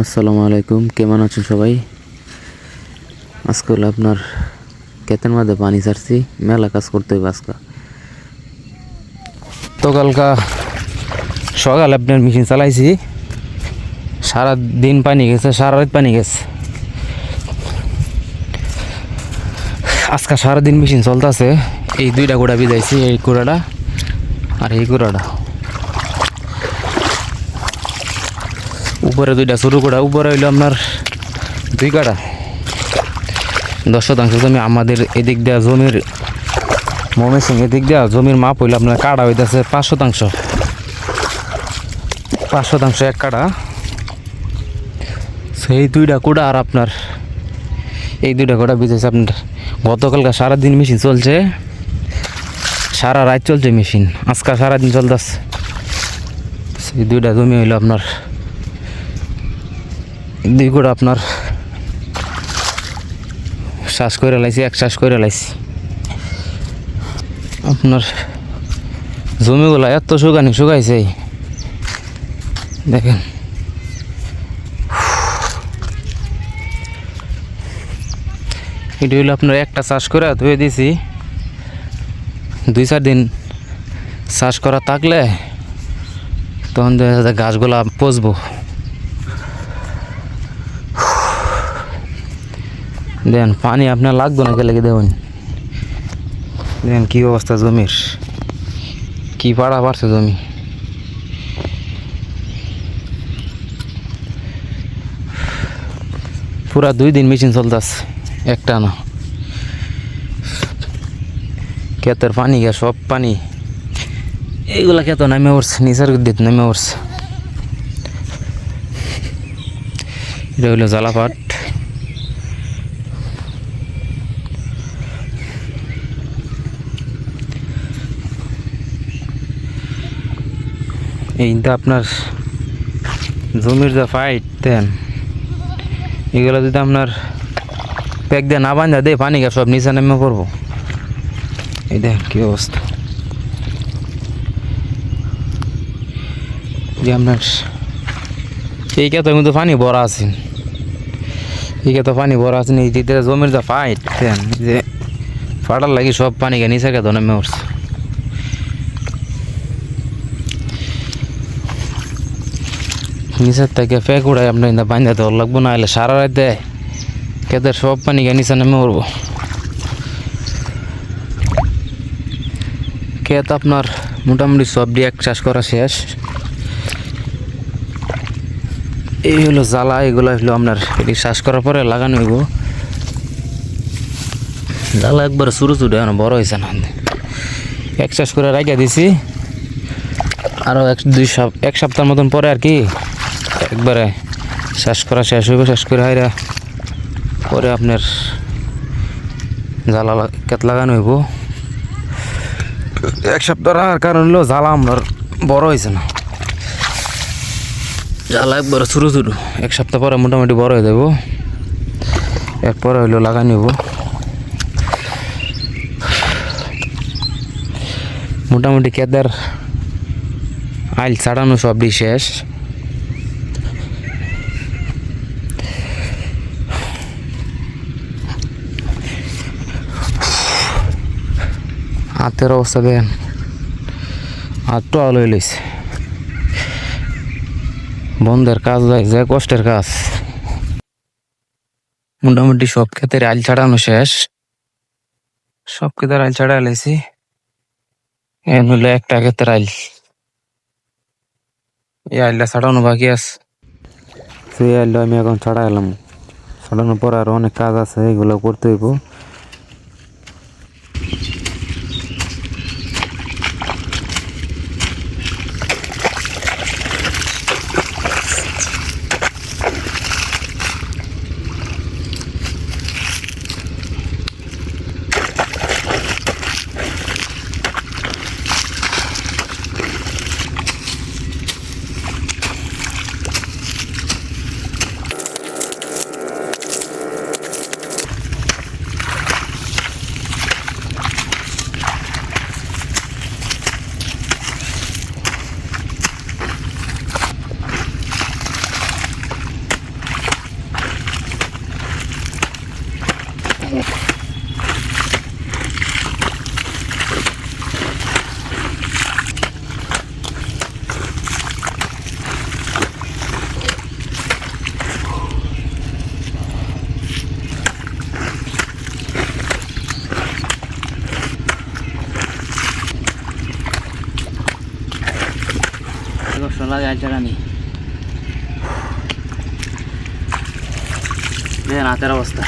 আসসালামু আলাইকুম, কেমন আছেন সবাই? আজকে হলো আপনার ক্ষেতের মধ্যে পানি ছাড়ছি, মেলা কাজ করতে হবে আজকে। তো কালকা সকালে আপনার মেশিন চালাইছি সারা দিন পানি গেছে, সারা রাত পানি গেছে। আজকে সারাদিন মেশিন চলতেছে, এই দুইটা গোড়া বিজাইছি এই গোড়াটা আর এই গোড়াটা। উপরে দুইটা সরু গোড়া উপরে হইল আপনার দুই কাটা দশ শতাংশ জমি আমাদের এদিক দেওয়া জমির মমেসিং এদিক দেওয়া জমির মাপ হইল আপনার কাটা হইতেছে পাঁচ শতাংশ। পাঁচ শতাংশ এক কাটা সেই দুইটা কোটা আর আপনার এই দুইটা কোটা বিজেছে আপনার গতকালকে সারাদিন মেশিন চলছে। সারা রাত চলছে মেশিন, আজকে সারাদিন চলতেছে। সেই দুইটা জমি হইল আপনার দুই কোটা আপনার শ্বাস করে লাইছি, এক শ্বাস করে লাইছি। আপনার জমিগুলো এত শুকানি, শুকাইছে। দেখেন। এটি হলো আপনার একটা চাষ করে ধুয়ে দিছি। দুই চার দিন চাষ করা থাকলে তখন দেখা যায় গাছগুলা পচবো। দেন, পানি আপনার লাগবে না গেলে দেবেন? দেন, কী অবস্থা জমির? কি পাড়া পারছে জমি? পুরা দুই দিন মেশিন চলতেছে, একটা না। ক্ষেতের পানি গে, সব পানি। এইগুলা ক্ষেত নামে উঠছে নিচার দিত নামে উঠছে এটা হইল জ্বালাপাট। এইটা আপনার জমির যা ফাইট দেন। এগুলো যদি আপনার প্যাক দিয়ে না বান্ধা দে পানি সব নিচে নেমে পড়ব। এই দেখ কি অবস্থা। যে আপনার এই ক্ষেত্রে কিন্তু পানি ভরা আছে। এই ক্ষেত্রে পানি ভরা আছে, এই জমির যে ফাইট দেন। যে ফাটার লাগি সব পানি নিচে খেতে নেমে উঠছে নিচের থেকে ফেক উড়াই আপনার ইন্দা বান্ধা দেওয়ার লাগবো না হলে সারা রাত দেয়। কেদের সব পানি গিয়ে নিচে নেমে উঠবো ক্ষেত আপনার মোটামুটি সব দিয়ে এক চাষ করা শেষ। এই হলো জ্বালা, এগুলো হলো আপনার এটি চাষ করার পরে লাগানো হইব। জ্বালা একবার শুরু এখন বড় হয়েছে না। এক চাষ করে রাখিয়া দিছি। আরও এক দুই সপ এক সপ্তাহ মতন পরে আর কি একবারে শেষ করা শেষ হইব শেষ করে হাইরা পরে আপনার জ্বালা কেত লাগানো হইব। এক সপ্তাহ রাখার কারণ হলো জ্বালা আপনার বড় হয়েছে না। জ্বালা একবার ছোটো ছোটো এক সপ্তাহ পরে মোটামুটি বড় হয়ে যাব। এরপরে হইল লাগানো হইব। মোটামুটি কেদার আইল ছাড়ানো সবই শেষ। হাতের অবস্থা দেন দেখেন হাতটা আলো লইছে। বন্ধের কাজ যায় যে কষ্টের কাজ। মোটামুটি সব ক্ষেতের আইল ছাড়ানো শেষ। সব ক্ষেতের আইল ছাড়া লাইছি। এন হলো একটা ক্ষেতের আইল এই আইলটা ছাড়ানো বাকি আছে। সেই আইলো আমি এখন ছাড়া এলাম। ছাড়ানোর পর আরও অনেক কাজ আছে, এগুলো করতে হইব। দেখেন অবস্থা।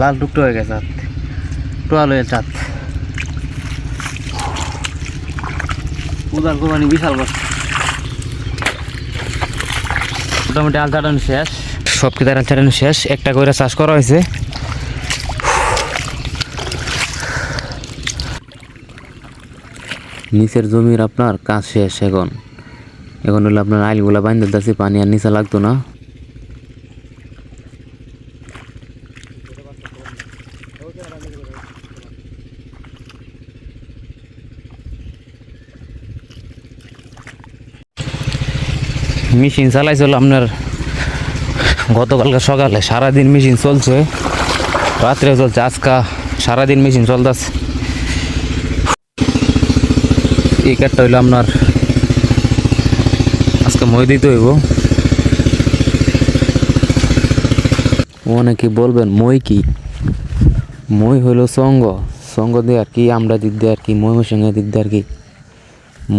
লাল টুকটো হয়ে গেছে হাত। টোয়াল হয়ে চাঁদ উদার কোরবানি বিশাল মোটামুটি আল চাটানো শেষ। সব কিছু আল চাটানো শেষ। একটা করে চাষ করা হয়েছে। নিচের জমির আপনার কাজ শেষ এখন। এখন হলো আপনার আইলগুলা বাইন্দে দিতেছি, পানি আর নিচে লাগতো না। মেশিন চালাইছিল আপনার গতকালকে সকালে। সারাদিন মেশিন চলছে। রাত্রে চলছে, আজকা সারাদিন মেশিন চলতেছে। এই কাঠটা হইল আপনার, আজকে মই দিতে হইব। অনেকে বলবেন, মই কি? মই হইল সঙ্গ। সঙ্গ দিয়ে আর কি আমরা দিক দিয়ে আর কি, মই সঙ্গে দিক দিয়ে আর কি।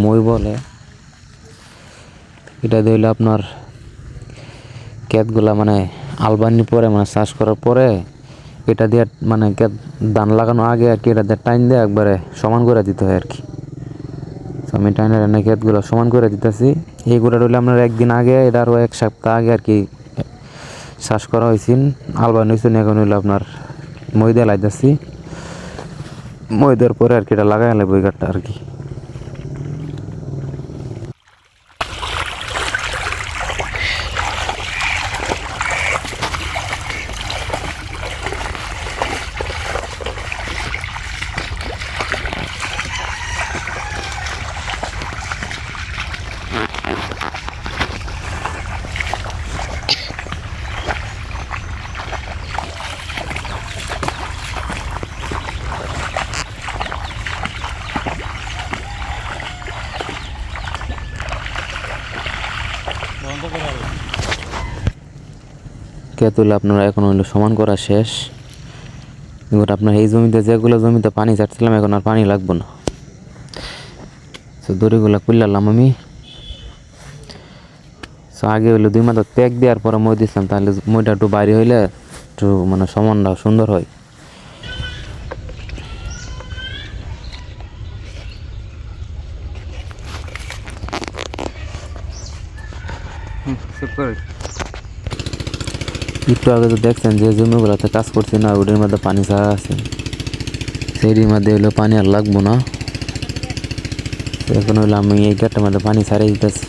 মই বলে এটা হইল আপনার ক্ষেতগুলা মানে আলবানি পরে মানে চাষ করার পরে এটা দিয়ে মানে ক্ষেত ধান লাগানো আগে আর কি, এটা দিয়ে টাইম দিয়ে একবারে সমান করে দিতে হয় আর কি। আমি টাইনের এনে ক্ষেতগুলো সমান করে দিতেছি। এইগুলো হইলে আপনার একদিন আগে, এটা আরও এক সপ্তাহ আগে আর কি চাষ করা হয়েছিল আলবান হয়েছিল এখন হইল আপনার ময়দা লাইতেছি ময়দার পরে আর কি এটা লাগাই লাগবে ওই আর কি। ক্ষেত হইলে আপনার এখন হইল সমান করা শেষ। এবার আপনার এই জমিতে যেগুলো জমিতে পানি ছাড়ছিলাম, এখন আর পানি লাগবে না। তো দড়িগুলো কুল্লালাম আমি। তো আগে হইল দুই মাথা প্যাক দেওয়ার পরে মই দিছিলাম, তাহলে মইটা একটু বাইরে হইলে একটু মানে সমানটা সুন্দর হয়। একটু আগে তো দেখছেন যে জমিগুলোতে কাজ করছি না ওটির মধ্যে পানি ছাড়া আছে। সেইটির মধ্যে হলো পানি আর লাগবো না। এখন হলো আমি এই গাড়টার মধ্যে পানি ছাড়িয়ে দিতেছি।